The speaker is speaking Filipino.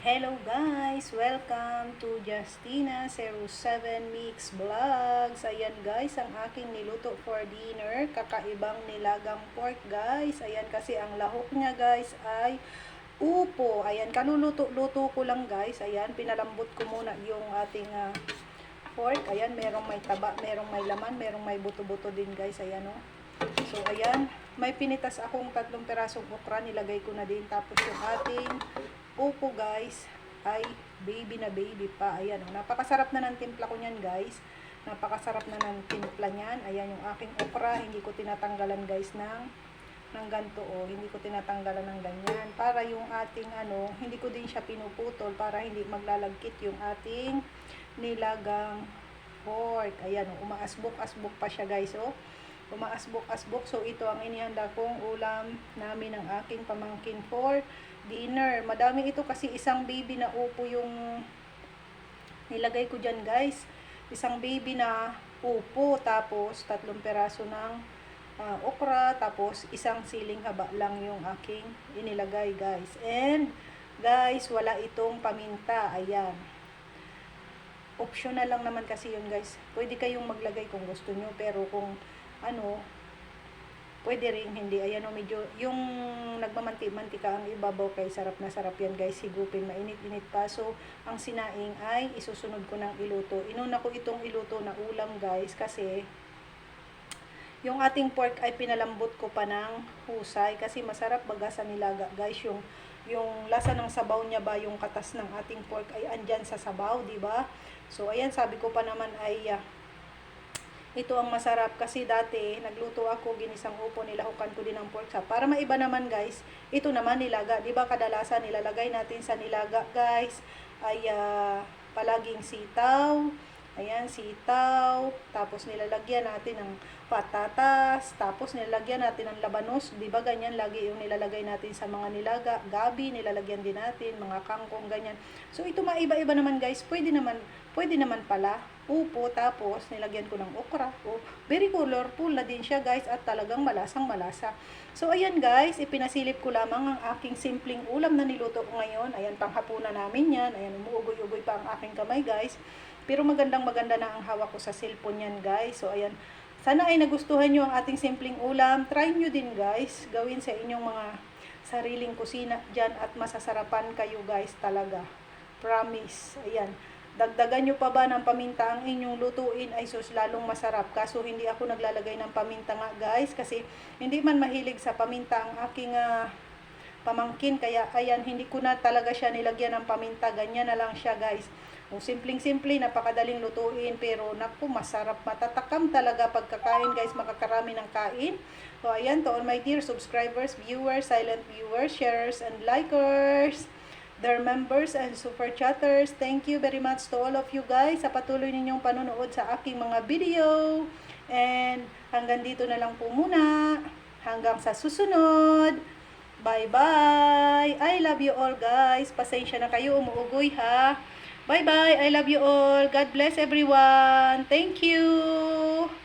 Hello guys! Welcome to Justina07 Mix Vlogs. Ayan guys, ang aking niluto for dinner. Kakaibang nilagang pork guys. Ayan kasi ang lahok niya guys ay upo. Ayan, kaluluto-luto ko lang guys. Ayan, pinalambot ko muna yung ating ah, pork. Ayan, merong may taba, merong may laman, merong may buto-buto din guys. Ayan o. So, ayan. May pinitas akong tatlong perasong okra. Nilagay ko na din. Tapos yung ating upo guys ay baby na baby pa. Ayan o. Napakasarap na ng timpla ko niyan guys. Napakasarap na ng timpla niyan. Ayan yung aking okra. Hindi ko tinatanggalan guys ng ng ganto o hindi ko tinatanggalan ng ganyan para yung ating ano hindi ko din siya pinuputol para hindi maglalagkit yung ating nilagang pork ayan o umaasbok-asbok pa siya guys o umaasbok-asbok so ito ang inihanda kong ulam namin ng aking pamangkin for dinner madami ito kasi isang baby na upo yung nilagay ko dyan guys isang baby na upo tapos tatlong peraso ng ah, okra, tapos isang siling haba lang yung aking inilagay guys. And guys, wala itong paminta. Ayan. Optional lang naman kasi yun guys. Pwede kayong maglagay kung gusto nyo. Pero kung ano, pwede rin hindi. Ayan o, medyo, yung nagmamanti-mantika ang ibabaw kay sarap na sarap yan guys. Higupin, mainit-init pa. So, ang sinaing ay isusunod ko ng iluto. Inuna ko itong iluto na ulam guys kasi yung ating pork ay pinalambot ko pa ng husay kasi masarap baga sa nilaga guys yung yung lasa ng sabaw niya ba yung katas ng ating pork ay andyan sa sabaw di ba so ayan sabi ko pa naman ay ah, ito ang masarap kasi dati nagluto ako ginisang upo nilahukan ko din ng pork sa para maiba naman guys ito naman nilaga. Di ba kadalasan nilalagay natin sa nilaga guys? Ay ah, palaging sitaw. Ayan, sitaw. Tapos nilalagyan natin ng patatas. Tapos nilalagyan natin ng labanos. Di ba ganyan lagi yung nilalagay natin sa mga nilaga. Gabi, nilalagyan din natin. Mga kangkong, ganyan. So ito maiba-iba naman guys. Pwede naman, pwede naman pala. Upo, tapos nilagyan ko ng okra. Oh, very colorful na din siya guys. At talagang malasang malasa. So ayan guys, ipinasilip ko lamang ang aking simpleng ulam na niluto ko ngayon. Ayan, panghapunan namin yan. Ayan, umuugoy-ugoy pa ang aking kamay guys. Pero magandang maganda na ang hawak ko sa cellphone yan guys. So ayan, sana ay nagustuhan nyo ang ating simpleng ulam. Try nyo din guys. Gawin sa inyong mga sariling kusina dyan at masasarapan kayo guys talaga. Promise. Ayan. Dagdagan nyo pa ba ng paminta ang inyong lutuin ay sus lalong masarap. Kaso hindi ako naglalagay ng paminta nga guys kasi hindi man mahilig sa paminta ang aking ah, pamangkin. Kaya ayan, hindi ko na talaga siya nilagyan ng paminta. Ganyan na lang siya guys. O simpleng-simple, napakadaling lutuin. Pero naku, masarap. Matatakam talaga pagkakain guys. Makakarami ng kain. So ayan, to all my dear subscribers, viewers, silent viewers, sharers, and likers their members and super chatters. Thank you very much to all of you guys sa patuloy ninyong panonood sa aking mga video. And hanggang dito na lang po muna. Hanggang sa susunod. Bye-bye. I love you all guys. Pasensya na kayo. Umuugoy ha. Bye-bye. I love you all. God bless everyone. Thank you.